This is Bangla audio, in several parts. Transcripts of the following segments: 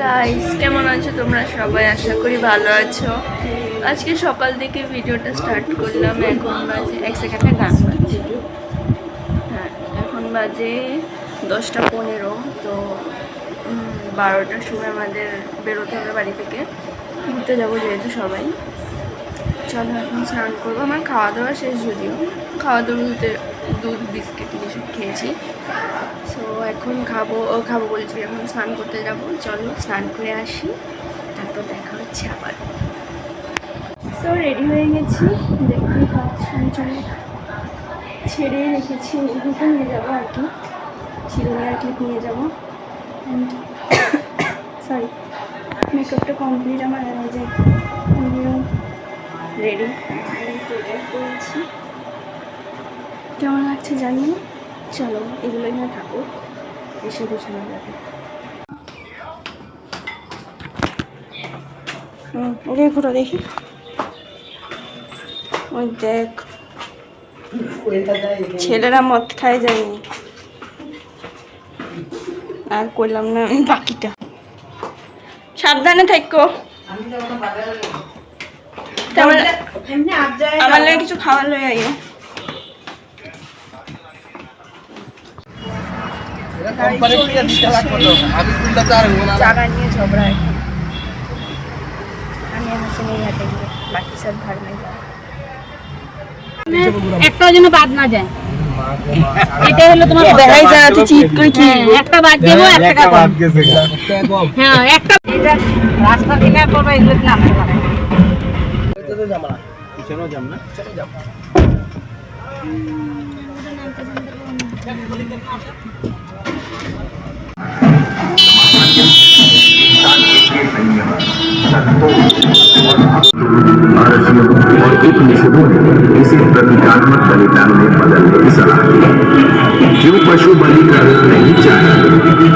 গাইস কেমন আছো তোমরা সবাই? আশা করি ভালো আছো। আজকে সকাল থেকে ভিডিওটা স্টার্ট করলাম। এখন বাজে, এক সেকেন্ডে গান বাজছে। হ্যাঁ এখন বাজে দশটা পনেরো, তো বারোটার সময় আমাদের বেরোতে হবে বাড়ি থেকে। ঘুরতে যাব যেহেতু সবাই। চলো এখন স্নান করব। আমার খাওয়া দাওয়া শেষ যদিও। খাওয়া দাওয়া দুধ, বিস্কিট এসব খেয়েছি। এখন খাব, ও খাব বলছি এখন স্নান করতে যাব। চলো স্নান করে আসি, তারপর দেখা হচ্ছে আবার। সো রেডি হয়ে গেছি। দেখতেই পাচ্ছেন চলো ছেড়ে রেখেছি এগুলো নিয়ে যাব আর কি। চিরুনি আর ক্লিপ নিয়ে যাব। সরি মেকআপটা কমপ্লিট আমার যে রেডি করেছি কেমন লাগছে জানি না চলো, এগুলোই না থাকুক হুম ওকে ঘুরো দেখি। ওই দেখ ছেলেরা মদ খায় যায়নি আর করলাম না আমি বাকিটা। সাবধানে থাকো। আমার কিছু খাবার লয়ে আইও। একটাও যেন বাদ না যায়। এটা হলো তোমার হ্যাঁ, হ্যাঁ, একটা বাদ দেবো একটা হ্যাঁ, রাস্তা কিনার করবে और उपनिषदों ने इसे प्रतिकात्मक बलिदान में बदलने की सलाह दी क्यों पशु बलि करना नहीं चाहिए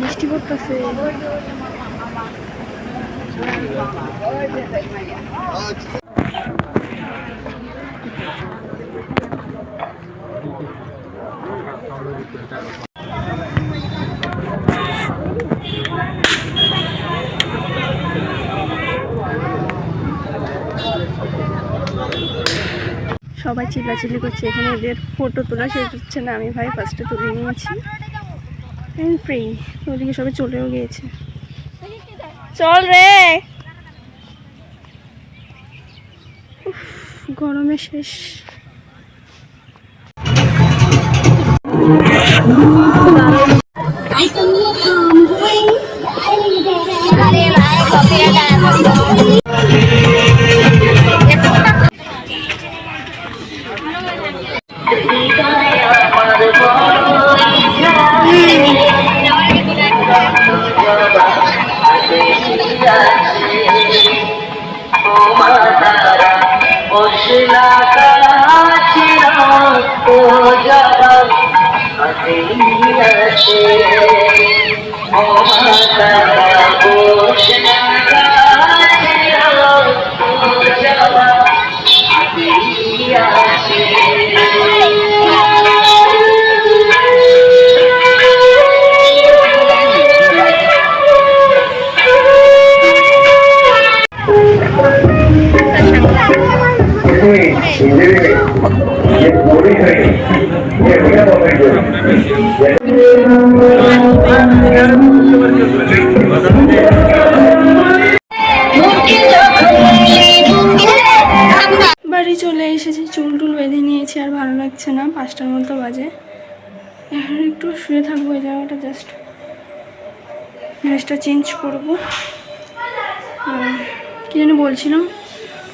বৃষ্টি পড়তেছে। সবাই চিল্লাচিল্লি করছে, এখানে এদের ফটো তোলা শেষ হচ্ছে না, আমি ভাই ফার্স্টে তুলে নিয়েছি। অ্যান্ড ফ্রি ওদিকে সবাই চলেও গিয়েছে। চল রে। গরমে শেষ। Thank you. है ये বাড়ি চলে এসেছি, চুল টুল বেঁধে নিয়েছি আর ভালো লাগছে না, পাঁচটার মতো বাজে। এখন একটু শুয়ে থাকব এই জায়গাটা জাস্ট ড্রেসটা চেঞ্জ করব। কী যেন বলছিলাম?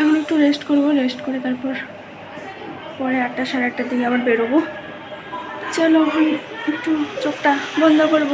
এখন একটু রেস্ট করব রেস্ট করে তারপর পরে আটটা সাড়ে আটটার দিকে আবার বেরোবো। চলো এখন একটু চোখটা বন্ধ করব।